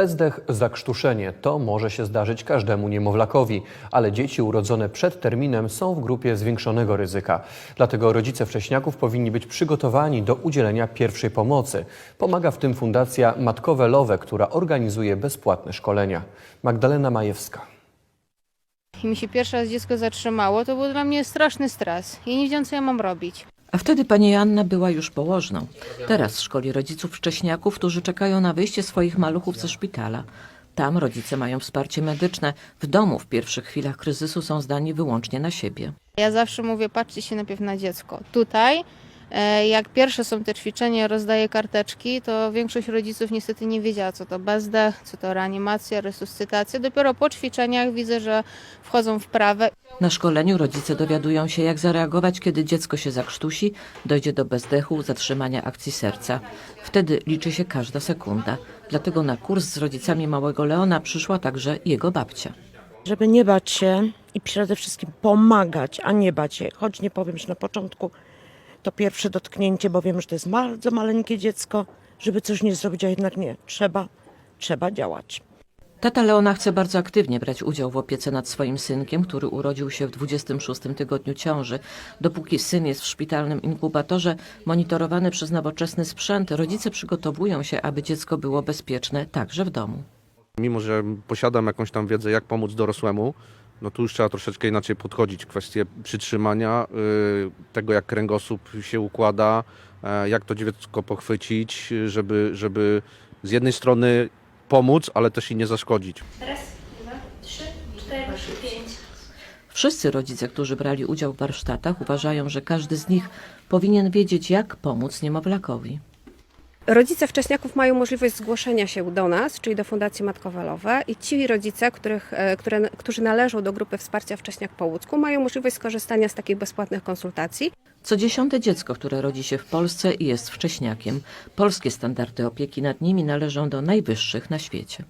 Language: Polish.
Bezdech, zakrztuszenie to może się zdarzyć każdemu niemowlakowi, ale dzieci urodzone przed terminem są w grupie zwiększonego ryzyka. Dlatego rodzice wcześniaków powinni być przygotowani do udzielenia pierwszej pomocy. Pomaga w tym Fundacja Matkowe Lowe, która organizuje bezpłatne szkolenia. Magdalena Majewska. I mi się pierwszy raz dziecko zatrzymało, to był dla mnie straszny stres. I nie wiedziałam, co ja mam robić. A wtedy pani Joanna była już położną. Teraz szkoli rodziców wcześniaków, którzy czekają na wyjście swoich maluchów ze szpitala. Tam rodzice mają wsparcie medyczne. W domu w pierwszych chwilach kryzysu są zdani wyłącznie na siebie. Ja zawsze mówię, patrzcie się najpierw na dziecko. Tutaj, jak pierwsze są te ćwiczenia, rozdaję karteczki, to większość rodziców niestety nie wiedziała, co to bezdech, co to reanimacja, resuscytacja. Dopiero po ćwiczeniach widzę, że wchodzą w prawe. Na szkoleniu rodzice dowiadują się, jak zareagować, kiedy dziecko się zakrztusi, dojdzie do bezdechu, zatrzymania akcji serca. Wtedy liczy się każda sekunda. Dlatego na kurs z rodzicami małego Leona przyszła także jego babcia. żeby nie bać się i przede wszystkim pomagać, a nie bać się. Choć nie powiem, że na początku to pierwsze dotknięcie, bo wiem, że to jest bardzo maleńkie dziecko, żeby coś nie zrobić, a jednak nie. Trzeba, trzeba działać. Tata Leona chce bardzo aktywnie brać udział w opiece nad swoim synkiem, który urodził się w 26 tygodniu ciąży. Dopóki syn jest w szpitalnym inkubatorze, monitorowany przez nowoczesny sprzęt, rodzice przygotowują się, aby dziecko było bezpieczne także w domu. Mimo, że posiadam jakąś tam wiedzę, jak pomóc dorosłemu, no tu już trzeba troszeczkę inaczej podchodzić. Kwestie przytrzymania, y, tego jak kręgosłup się układa, e, jak to dziecko pochwycić, żeby, żeby z jednej strony pomóc, ale też i nie zaszkodzić. Wszyscy rodzice, którzy brali udział w warsztatach, uważają, że każdy z nich powinien wiedzieć, jak pomóc niemowlakowi. Rodzice wcześniaków mają możliwość zgłoszenia się do nas, czyli do Fundacji Matkowe i ci rodzice, których, e, które, którzy należą do grupy wsparcia wcześniak po mają możliwość skorzystania z takich bezpłatnych konsultacji. Co dziesiąte dziecko, które rodzi się w Polsce jest wcześniakiem. Polskie standardy opieki nad nimi należą do najwyższych na świecie.